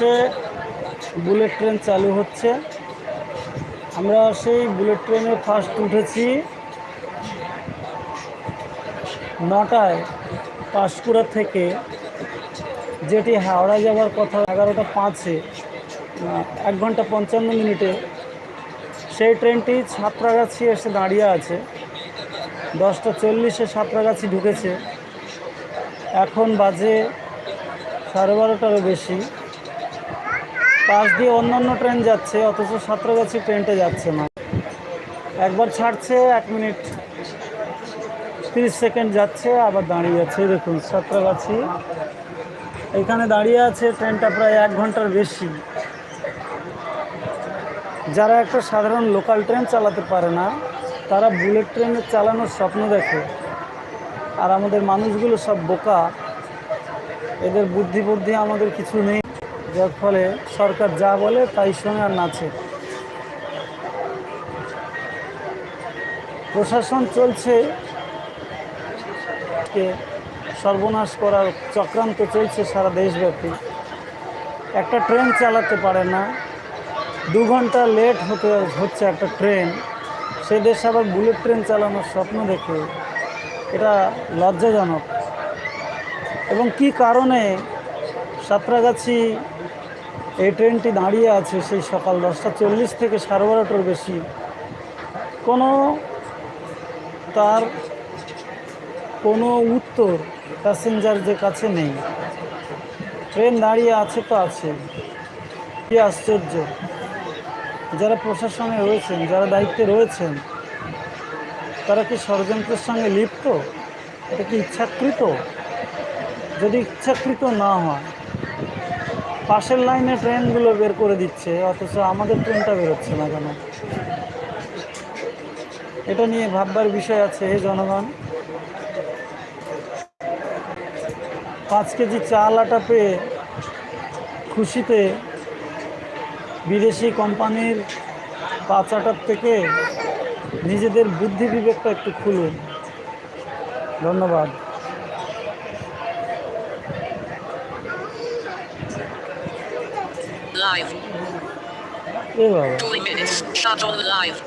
বাংলাদেশে bullet train চালু হচ্ছে। আমরা সেই বুলেট ট্রেনে ফার্স্ট উঠেছি নটায় পাঁশকুড়া থেকে, যেটি হাওড়া যাওয়ার কথা এগারোটা পাঁচে, এক ঘণ্টা পঞ্চান্ন মিনিটে। সেই ট্রেনটি সাঁতরাগাছি এসে দাঁড়িয়ে আছে। দশটা চল্লিশে সাঁতরাগাছি ঢুকেছে। এখন বাজে সাড়ে বারোটারও বেশি। পাশ দিয়ে অন্যান্য ট্রেন যাচ্ছে, অথচ সাঁতরাগাছি ট্রেনটা যাচ্ছে না। একবার ছাড়ছে, এক মিনিট তিরিশ সেকেন্ড যাচ্ছে, আবার দাঁড়িয়ে আছে দেখুন সাঁতরাগাছি এখানে দাঁড়িয়ে আছে ট্রেনটা প্রায় এক ঘণ্টার বেশি। যারা একটা সাধারণ লোকাল ট্রেন চালাতে পারে না, তারা বুলেট ট্রেনে চালানোর স্বপ্ন দেখে। আর আমাদের মানুষগুলো সব বোকা। এদের বুদ্ধি বুদ্ধি আমাদের কিছু নেই। যার ফলে সরকার যা বলে তাই শোনে আর নাচে। প্রশাসন চলছে, কে সর্বনাশ করার চক্রান্ত চলছে সারা দেশব্যাপী। একটা ট্রেন চালাতে পারে না, দু ঘণ্টা লেট হতে হচ্ছে একটা ট্রেন। সে দেশে আবার বুলেট ট্রেন চালানোর স্বপ্ন দেখে, এটা লজ্জাজনক। এবং কি কারণে সাঁতরাগাছি এই ট্রেনটি দাঁড়িয়ে আছে সেই সকাল দশটা চল্লিশ থেকে সাড়ে বারোটার বেশি। কোনো তার কোনো উত্তর প্যাসেঞ্জার যে কাছে নেই। ট্রেন দাঁড়িয়ে আছে তো আছে। কি আশ্চর্য। যারা প্রশাসনে রয়েছেন, যারা দায়িত্বে রয়েছেন, তারা কি ষড়যন্ত্রের সঙ্গে লিপ্ত? এটা কি ইচ্ছাকৃত? যদি ইচ্ছাকৃত না হয় পাশের লাইনে ট্রেনগুলো বের করে দিচ্ছে, অথচ আমাদের ট্রেনটা বেরোচ্ছে না কেন? এটা নিয়ে ভাববার বিষয় আছে হে জনগণ। পাঁচ কেজি চাল আটা পেয়ে খুশিতে বিদেশি কোম্পানির পাঁচ আটার থেকে নিজেদের বুদ্ধি বিবেকটা একটু খুলুন। ধন্যবাদ। live. Two minutes. Start on live.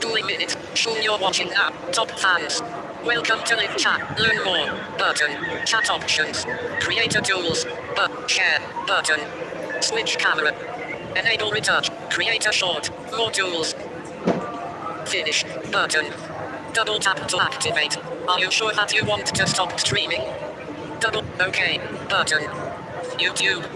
Two minutes. Show your watching app. Top fans. Welcome to live chat. Learn more. Button. Chat options. Creator tools. But share. Button. Switch camera. Enable retouch. Create a short. More tools. Finish. Button. Double tap to activate. Are you sure that you want to stop streaming? Double OK button. YouTube.